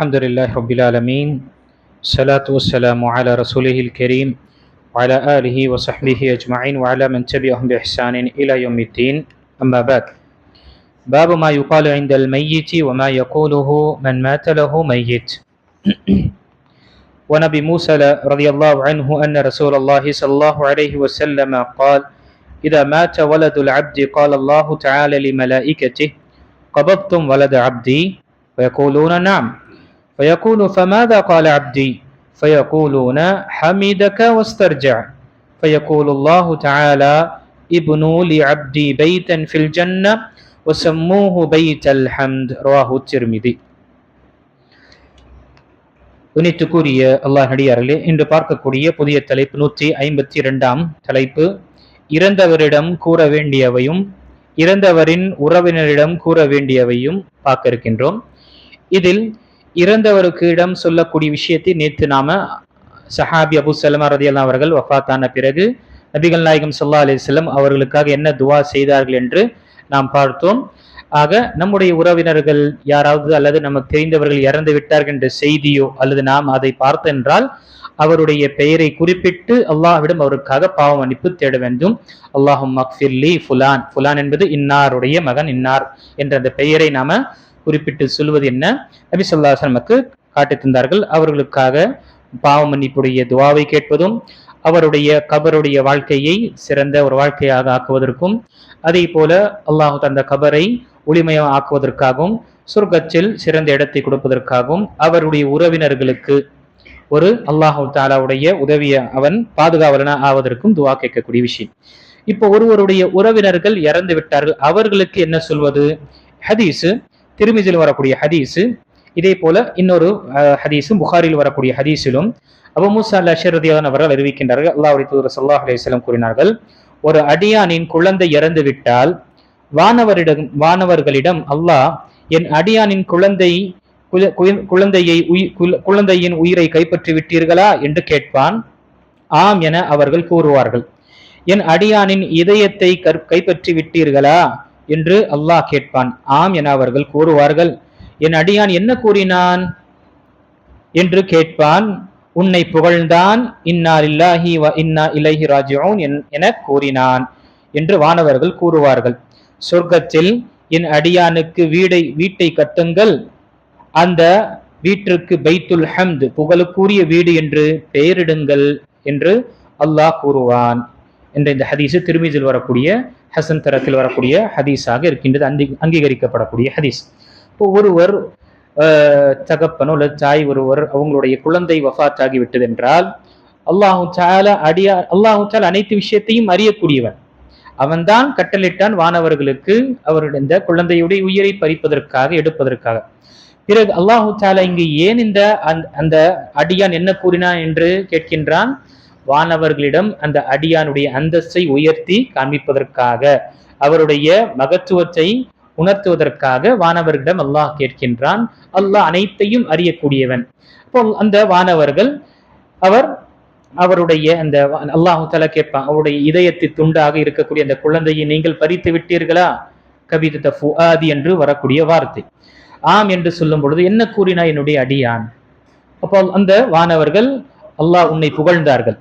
الحمد لله رب العالمين الصلاة والسلام على رسوله الكريم وعلى آله وصحبه أجمعين وعلى من تبعهم بإحسان إلى يوم الدين. أما بعد باب ما يقال عند الميت وما يقوله من مات له ميت. ونبي موسى رضي الله عنه أن رسول الله صلى الله عليه وسلم قال إذا مات ولد العبد قال الله تعالى لملائكته قبضتم ولد عبدي؟ فيقولون نعم. فيقول فماذا قال عبدي فيقولون حمدك واسترجع فيقول الله تعالى ابنوا لعبدي بيتا في الجنة وسموه بيت الحمد رواه الترمذي உனித்துக்குரிய அல்லாஹ் நடிகார்களே இன்று பார்க்கக்கூடிய புதிய தலைப்பு நூற்றி ஐம்பத்தி இரண்டாம் தலைப்பு இறந்தவரிடம் கூற வேண்டியவையும் இறந்தவரின் உறவினரிடம் கூற வேண்டியவையும் பார்க்க இருக்கின்றோம் இதில் இறந்தவருக்கு இடம் சொல்லக்கூடிய விஷயத்தை நேற்று நாம சஹாபி அபு சலமா ரதியல்லா அவர்கள் வஃபாத்தான பிறகு நபிகள் நாயகம் சல்லா செல்லம் அவர்களுக்காக என்ன துவா செய்தார்கள் என்று நாம் பார்த்தோம். ஆக நம்முடைய உறவினர்கள் யாராவது அல்லது நமக்கு தெரிந்தவர்கள் இறந்து விட்டார்கள் என்ற செய்தியோ அல்லது நாம் அதை பார்த்தென்றால் அவருடைய பெயரை குறிப்பிட்டு அல்லாஹ்விடம் அவருக்காக பாவ மன்னிப்பு தேட வேண்டும். அல்லாஹும் மக்ஃபிர்லி ஃபுலான். ஃபுலான் என்பது இன்னாருடைய மகன் இன்னார் என்ற அந்த பெயரை நாம குறிப்பிட்டு சொல்வது என்ன? நபி சொல்லாஸ் நமக்கு காட்டி தந்தார்கள். அவர்களுக்காக பாவ மன்னிப்புடைய துவாவை கேட்பதும் அவருடைய கபருடைய வாழ்க்கையை சிறந்த ஒரு வாழ்க்கையாக ஆக்குவதற்கும் அதே போல அல்லாஹு தந்த கபரை ஒளிமயம் ஆக்குவதற்காகவும் சொர்க்கத்தில் சிறந்த இடத்தை கொடுப்பதற்காகவும் அவருடைய உறவினர்களுக்கு ஒரு அல்லாஹு தாலாவுடைய உதவிய அவன் பாதுகாவலனா ஆவதற்கும் துவா கேட்கக்கூடிய விஷயம். இப்போ ஒருவருடைய உறவினர்கள் இறந்து விட்டார்கள். அவர்களுக்கு என்ன சொல்வது? ஹதீஸு திருமிதில் வரக்கூடிய ஹதீஸு இதே போல இன்னொரு ஹதீஸும் புகாரில் வரக்கூடிய ஹதீஸிலும் அபு மூசா அல்ல அஷரதியான் அவர்கள் அறிவிக்கின்றார்கள். அல்லாஹுடைய தூர் சல்லாஹ் அலிஸ்லம் கூறினார்கள் ஒரு அடியானின் குழந்தை இறந்து விட்டால் வானவரிடம் வானவர்களிடம் அல்லாஹ் என் அடியானின் குழந்தை குழந்தையை குழந்தையின் உயிரை கைப்பற்றி விட்டீர்களா? என்று கேட்பான். ஆம் என அவர்கள் கூறுவார்கள். என் அடியானின் இதயத்தை கைப்பற்றி விட்டீர்களா? என்று அல்லாஹ் கேட்பான். ஆம் என அவர்கள் கூறுவார்கள். என் அடியான் என்ன கூறினான்? என்று கேட்பான். உன்னை புகழ்ந்தான். இன்னா இல்லாஹி வ இன்னா இலஹி ராஜிஊன் என கூறினான் என்று வானவர்கள் கூறுவார்கள். சொர்க்கத்தில் என் அடியானுக்கு வீடை வீட்டை கட்டுங்கள். அந்த வீட்டிற்கு பைத்துல் ஹம்து புகழுக்குரிய வீடு என்று பெயரிடுங்கள் என்று அல்லாஹ் கூறுவான். என்ற இந்த ஹதீஸு திருமீதில் வரக்கூடிய ஹசன் தரத்தில் வரக்கூடிய ஹதீஸாக இருக்கின்றது. அங்கி அங்கீகரிக்கப்படக்கூடிய ஹதீஸ். இப்போ ஒருவர் தகப்பனோ அல்லது தாய் ஒருவர் அவங்களுடைய குழந்தை வஃத் ஆகிவிட்டது என்றால் அல்லாஹு சால அடியா அல்லாஹு சால அனைத்து விஷயத்தையும் அறியக்கூடியவன். அவன்தான் கட்டளிட்டான் வானவர்களுக்கு அவருடைய இந்த குழந்தையுடைய உயிரை பறிப்பதற்காக எடுப்பதற்காக. பிறகு அல்லாஹு தாலா இங்கு ஏன் இந்த அந்த அடியான் என்ன கூறினான் என்று கேட்கின்றான்? வானவர்களிடம் அந்த அடியானுடைய அந்தஸ்தை உயர்த்தி காண்பிப்பதற்காக அவருடைய மகத்துவத்தை உணர்த்துவதற்காக வானவர்களிடம் அல்லாஹ் கேட்கின்றான். அல்லாஹ் அனைத்தையும் அறியக்கூடியவன். அப்போ அந்த வானவர்கள் அவர் அவருடைய அந்த அல்லாஹு தலா கேட்பான் அவருடைய இதயத்தை துண்டாக இருக்கக்கூடிய அந்த குழந்தையை நீங்கள் பறித்து விட்டீர்களா? கவிதத்தை ஃபுஆதி என்று வரக்கூடிய வார்த்தை. ஆம் என்று சொல்லும் பொழுது என்ன கூறினா என்னுடைய அடியான்? அப்போ அந்த வானவர்கள் அல்லாஹ் உன்னை புகழ்ந்தார்கள்.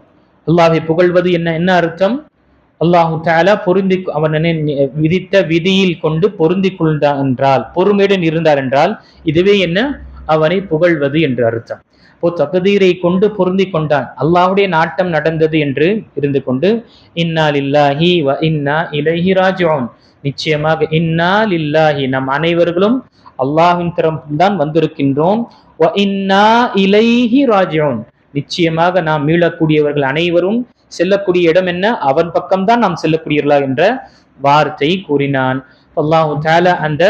அல்லாஹை புகழ்வது என்ன என்ன அர்த்தம்? அல்லாஹு தாலா பொருந்தி அவன் விதித்த விதியில் கொண்டு பொருந்தி கொண்டான் என்றால் பொறுமையுடன் இருந்தார் என்றால் இதுவே என்ன? அவனை புகழ்வது என்று அர்த்தம். இப்போ தகுதீரை கொண்டு பொருந்தி கொண்டான். அல்லாஹுடைய நாட்டம் நடந்தது என்று இருந்து கொண்டு இன்னால் இல்லாஹி வ இன்னா இலஹி ராஜோன் நிச்சயமாக இன்னால் இல்லாஹி நம் அனைவர்களும் அல்லாஹின் தரம் தான் வந்திருக்கின்றோம் இலைஹி ராஜோன் நிச்சயமாக நாம் மீளக்கூடியவர்கள் அனைவரும் செல்லக்கூடிய இடம் என்ன? அவன் பக்கம்தான் நாம் செல்லக்கூடியவர்களா என்ற வார்த்தை கூறினான். அல்லாஹு தால அந்த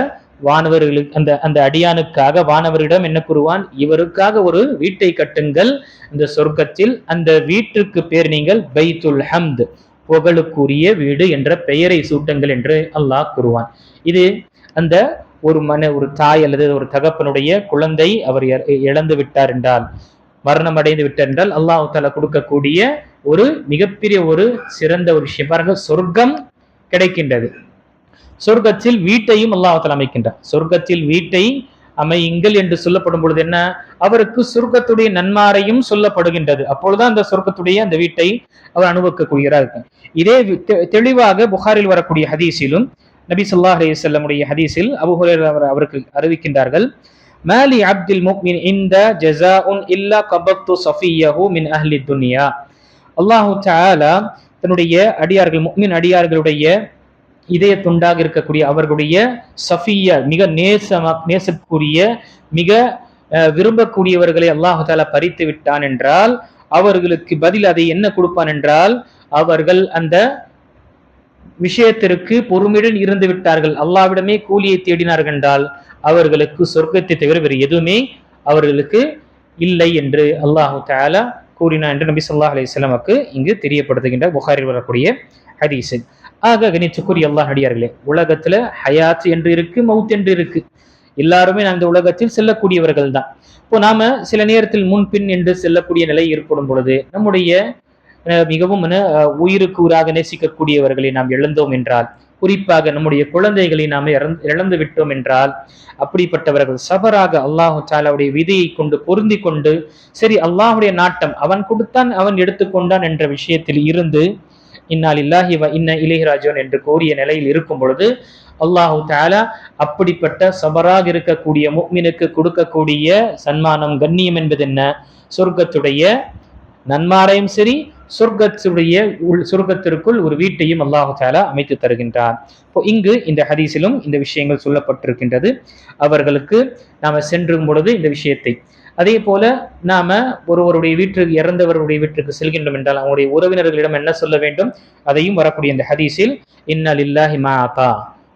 வானவர்களுக்கு அந்த அந்த அடியானுக்காக வானவரிடம் என்ன கூறுவான்? இவருக்காக ஒரு வீட்டை கட்டுங்கள். இந்த சொர்க்கத்தில் அந்த வீட்டுக்கு பேர் நீங்கள் பைத்துல் ஹம்த் புகழுக்குரிய வீடு என்ற பெயரை சூட்டுங்கள் என்று அல்லாஹ் கூறுவான். இது அந்த ஒரு மன ஒரு தாய் அல்லது ஒரு தகப்பனுடைய குழந்தை அவர் இழந்து விட்டார் என்றால் மரணம் அடைந்து விட்டென்றால் அல்லாஹு தாலா கொடுக்கக்கூடிய ஒரு மிகப்பெரிய ஒரு சிறந்த ஒரு விஷயம். பாருங்க சொர்க்கம் கிடைக்கின்றது. சொர்க்கத்தில் வீட்டையும் அல்லாஹால அமைக்கின்றார். சொர்க்கத்தில் வீட்டை அமையுங்கள் என்று சொல்லப்படும் பொழுது என்ன? அவருக்கு சொர்க்கத்துடைய நன்மாரையும் சொல்லப்படுகின்றது. அப்பொழுதுதான் அந்த சொர்க்கத்துடைய அந்த வீட்டை அவர் அனுபவிக்கக்கூடியவராக இருக்கும். இதே தெ- தெளிவாக புகாரில் வரக்கூடிய ஹதீஸிலும் நபி ஸல்லல்லாஹு அலைஹி செல்லமுடைய ஹதீஸில் அபூ அவர் அவருக்கு அறிவிக்கின்றார்கள். மாலி அப்துல் முக்மின் இந்த ஜஸாஉன் இல்லா கபத்து சஃபியஹு மின் அஹ்லி துனியா அல்லாஹு தஆலா தன்னுடைய அடியார்கள் முக்மின் அடியார்களுடைய இதய துண்டாக இருக்கக்கூடிய அவர்களுடைய சஃபிய மிக நேசமா நேசக்கூடிய மிக அஹ், விரும்பக்கூடியவர்களை அல்லாஹு தாலா பறித்து விட்டான் என்றால் அவர்களுக்கு பதில் அதை என்ன கொடுப்பான் என்றால் அவர்கள் அந்த விஷயத்திற்கு பொறுமையுடன் இருந்து விட்டார்கள். அல்லாவிடமே கூலியை தேடினார்கள் என்றால் அவர்களுக்கு சொர்க்கத்தை தவிர வேறு எதுவுமே அவர்களுக்கு இல்லை என்று அல்லாஹு தாலா கூறினார் என்று நபி சொல்லா அலைஹி இங்கு தெரியப்படுத்துகின்ற புகாரில் வரக்கூடிய ஹதீஸ். ஆக கணிச்சுக்குரிய அல்லாஹ் அடியார்களே உலகத்துல ஹயாத் என்று இருக்கு மவுத் என்று இருக்கு. எல்லாருமே அந்த உலகத்தில் செல்லக்கூடியவர்கள் தான். இப்போ நாம சில நேரத்தில் முன்பின் என்று செல்லக்கூடிய நிலை ஏற்படும் பொழுது நம்முடைய அஹ், மிகவும் உயிருக்கு உராக நேசிக்கக்கூடியவர்களை நாம் எழுந்தோம் என்றால் குறிப்பாக நம்முடைய குழந்தைகளை நாம் இறந்து இழந்து விட்டோம் என்றால் அப்படிப்பட்டவர்கள் சபராக அல்லாஹு தாலாவுடைய விதியை கொண்டு பொருந்தி கொண்டு சரி அல்லாஹுடைய நாட்டம் அவன் கொடுத்தான் அவன் எடுத்துக்கொண்டான் என்ற விஷயத்தில் இருந்து இன்னால் இல்லாஹி இன்ன இளையராஜன் என்று கூறிய நிலையில் இருக்கும் பொழுது அல்லாஹு தாலா அப்படிப்பட்ட சபராக இருக்கக்கூடிய முக்மினுக்கு கொடுக்கக்கூடிய சன்மானம் கண்ணியம் என்பது என்ன? சொர்க்கத்துடைய நன்மாரையும் சரி சொர்க்கத்துடைய உள் சொர்க்கத்திற்குள் ஒரு வீட்டையும் அல்லாஹு தாலா அமைத்து தருகின்றார் இப்போ இங்கு இந்த ஹதீஸிலும் இந்த விஷயங்கள் சொல்லப்பட்டிருக்கின்றது. அவர்களுக்கு நாம சென்றும் பொழுது இந்த விஷயத்தை. அதே போல நாம ஒருவருடைய வீட்டுக்கு இறந்தவருடைய வீட்டுக்கு செல்கின்றோம் என்றால் அவங்களுடைய உறவினர்களிடம் என்ன சொல்ல வேண்டும்? அதையும் வரக்கூடிய இந்த ஹதீஸில் இன்ன லில்லாஹி மா அகா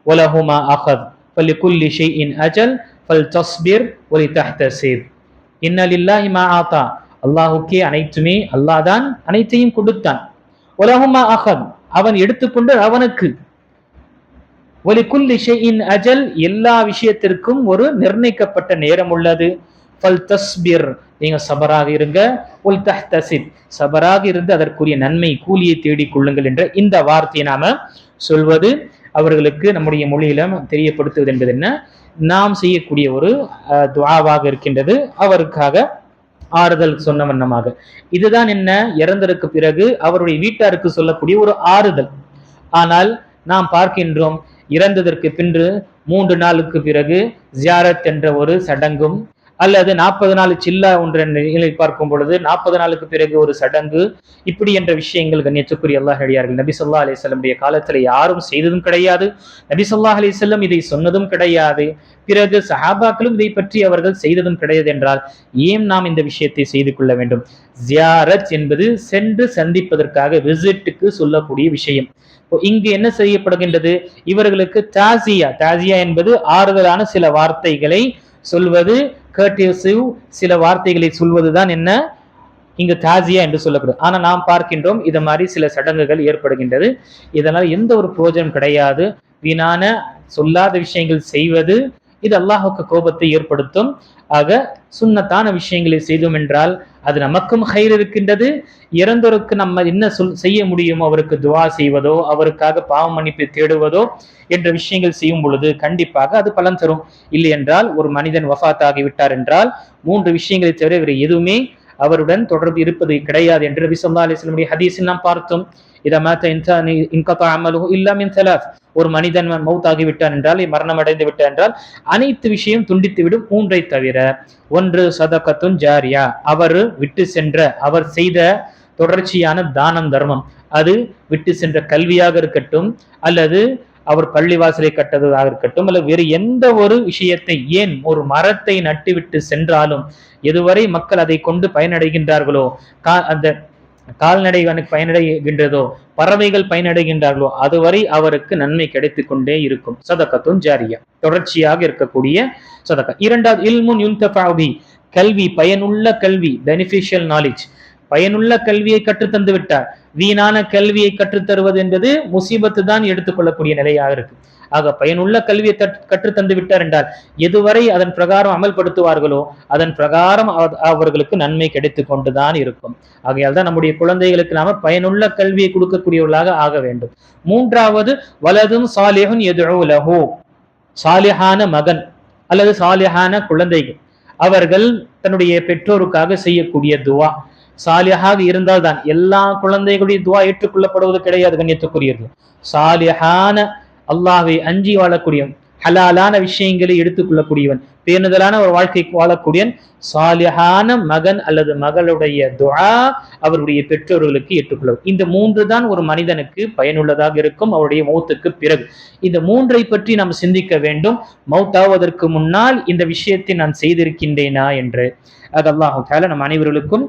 வலஹு மா அகத் ஃபலிகுல்லி இன் அஜல் பல் தஸ்பிர் ஒலி தஹ்தசீர் இன்ன லில்லாஹி மா ஆதா அல்லாஹுக்கே அனைத்துமே அல்லாஹ் தான் அனைத்தையும் கொடுத்தான். உலகமா அகம் அவன் எடுத்துக்கொண்டு அவனுக்கு. ஒலிக்குல் இசையின் அஜல் எல்லா விஷயத்திற்கும் ஒரு நிர்ணயிக்கப்பட்ட நேரம் உள்ளது. ஃபல் தஸ்பிர் நீங்க சபராக இருங்க. உல் தஹ்தசிப் சபராக இருந்து அதற்குரிய நன்மை கூலியை தேடிக் கொள்ளுங்கள் என்ற இந்த வார்த்தையை நாம சொல்வது அவர்களுக்கு நம்முடைய மொழியில தெரியப்படுத்துவது என்பது என்ன? நாம் செய்யக்கூடிய ஒரு அஹ், இருக்கின்றது. அவருக்காக ஆறுதல் சொன்ன வண்ணமாக. இதுதான் என்ன? இறந்ததற்கு பிறகு அவருடைய வீட்டாருக்கு சொல்லக்கூடிய ஒரு ஆறுதல். ஆனால் நாம் பார்க்கின்றோம் இறந்ததற்கு பின்று மூன்று நாளுக்கு பிறகு ஜியாரத் என்ற ஒரு சடங்கும் அல்லது நாற்பது நாள் சில்லா ஒன்ற நிலை பார்க்கும் பொழுது நாற்பது நாளுக்கு பிறகு ஒரு சடங்கு. இப்படி என்ற விஷயங்கள் கண்ணியத்துக்குரிய அல்லாஹ் அடியார்கள். நபி சொல்லா அலிசல்லமுடைய காலத்தில் யாரும் செய்ததும் கிடையாது. நபி சொல்லா அலிசல்லம் இதை சொன்னதும் கிடையாது. பிறகு சஹாபாக்களும் இதை பற்றி அவர்கள் செய்ததும் கிடையாது என்றால் ஏன் நாம் இந்த விஷயத்தை செய்து கொள்ள வேண்டும்? ஜியாரத் என்பது சென்று சந்திப்பதற்காக விசிட்டுக்கு சொல்லக்கூடிய விஷயம். இங்கு என்ன செய்யப்படுகின்றது? இவர்களுக்கு தாசியா தாசியா என்பது ஆறுதலான சில வார்த்தைகளை சொல்வது கர்டிசிவ் சில வார்த்தைகளை சொல்வதுதான் என்ன? இங்கு தாசியா என்று சொல்லப்படுது. ஆனால் நாம் பார்க்கின்றோம் இது மாதிரி சில சடங்குகள் ஏற்படுகின்றது. இதனால் எந்த ஒரு பிரயோஜனம் கிடையாது. வீணான சொல்லாத விஷயங்கள் செய்வது இது அல்லாஹுக்கு கோபத்தை ஏற்படுத்தும். ஆக சுன்னத்தான விஷயங்களை செய்தோம் என்றால் அது நமக்கும் கயிறு இருக்கின்றது. இறந்தோருக்கு நம்ம என்ன சொல் செய்ய முடியுமோ அவருக்கு துவா செய்வதோ அவருக்காக பாவ மன்னிப்பு தேடுவதோ என்ற விஷயங்கள் செய்யும் பொழுது கண்டிப்பாக அது பலன் தரும். இல்லை என்றால் ஒரு மனிதன் வஃபாத் ஆகிவிட்டார் என்றால் மூன்று விஷயங்களை தவிர வேறு எதுவுமே அவருடன் தொடர்பு இருப்பது கிடையாது என்று நபி சொல்லா அலிஸ்லமுடைய ஹதீஸில் நாம் பார்த்தோம். இத மாத்த இன்சானி இன்கதா அமலுஹு இல்லா மின் ஒரு மனிதன் மவுத் ஆகிவிட்டான் என்றால் மரணம் அடைந்து விட்டான் என்றால் அனைத்து விஷயம் துண்டித்து விடும் மூன்றை தவிர ஒன்று சதகத்துன் ஜாரியா. அவர் விட்டு சென்ற அவர் செய்த தொடர்ச்சியான தானம் தர்மம். அது விட்டு சென்ற கல்வியாக இருக்கட்டும் அல்லது அவர் பள்ளிவாசலை கட்டதாக இருக்கட்டும் அல்லது வேறு எந்த ஒரு விஷயத்தை ஏன் ஒரு மரத்தை நட்டுவிட்டு சென்றாலும் எதுவரை மக்கள் அதை கொண்டு பயனடைகின்றார்களோ கா- அந்த கால்நடை பயனடைகின்றதோ பறவைகள் பயனடைகின்றார்களோ அதுவரை அவருக்கு நன்மை கிடைத்துக் கொண்டே இருக்கும். சதக்கத்தும் ஜாரியா. தொடர்ச்சியாக இருக்கக்கூடிய சதக்கா இரண்டாவது இல்முன் யுன்தஃபி கல்வி பயனுள்ள கல்வி பெனிஃபிஷியல் நாலேஜ் பயனுள்ள கல்வியை கற்றுத்தந்து விட்டார் வீணான கல்வியை கற்றுத்தருவது என்பது முசீபத்து தான் எடுத்துக்கொள்ளக்கூடிய நிலையாக இருக்கு. ஆக பயனுள்ள கல்வியை கற்றுத்தந்து விட்டார் என்றால் எதுவரை அதன் பிரகாரம் அமல்படுத்துவார்களோ அதன் பிரகாரம் அவ- அவர்களுக்கு நன்மை கிடைத்து கொண்டுதான் இருக்கும். ஆகையால் தான் நம்முடைய குழந்தைகளுக்கு நாம பயனுள்ள கல்வியை கொடுக்கக்கூடியவர்களாக ஆக வேண்டும். மூன்றாவது வலதும் சாலிஹும் எதுலஹு சாலிஹான மகன் அல்லது சாலிஹான குழந்தைகள். அவர்கள் தன்னுடைய பெற்றோருக்காக செய்யக்கூடிய துவா. சாலியாக இருந்தால் தான் எல்லா குழந்தைகளுடைய துவா ஏற்றுக்கொள்ளப்படுவது கிடையாது கண்ணியத்துக்குரியது. சாலியான அல்லாஹை அஞ்சி வாழக்கூடியவன் ஹலாலான விஷயங்களை எடுத்துக்கொள்ளக்கூடியவன் பேணுதலான ஒரு வாழ்க்கை வாழக்கூடியவன் சாலியான மகன் அல்லது மகளுடைய துவா அவருடைய பெற்றோர்களுக்கு ஏற்றுக்கொள்ளும் இந்த மூன்று தான் ஒரு மனிதனுக்கு பயனுள்ளதாக இருக்கும் அவருடைய மௌத்துக்கு பிறகு. இந்த மூன்றை பற்றி நாம் சிந்திக்க வேண்டும். மௌத்தாவதற்கு முன்னால் இந்த விஷயத்தை நான் செய்திருக்கின்றேனா என்று. அது அல்லாஹு நம் அனைவர்களுக்கும்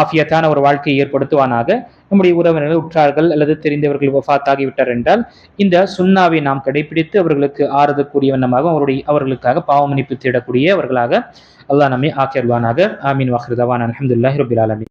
ஆஃபியத்தான ஒரு வாழ்க்கையை ஏற்படுத்துவானாக. நம்முடைய உறவினர்கள் உற்றார்கள் அல்லது தெரிந்தவர்கள் வஃத்தாகிவிட்டார் என்றால் இந்த சுண்ணாவை நாம் கடைபிடித்து அவர்களுக்கு ஆறுதக்கூடிய வண்ணமாக அவருடைய அவர்களுக்காக பாவமன்னிப்பு தேடக்கூடிய அவர்களாக அல்லாஹ் நம்மை ஆக்கியர்வானாக ஆமீன் வாஹிருதவான். அலமதுல்லாஹி ரபில் ஆலமி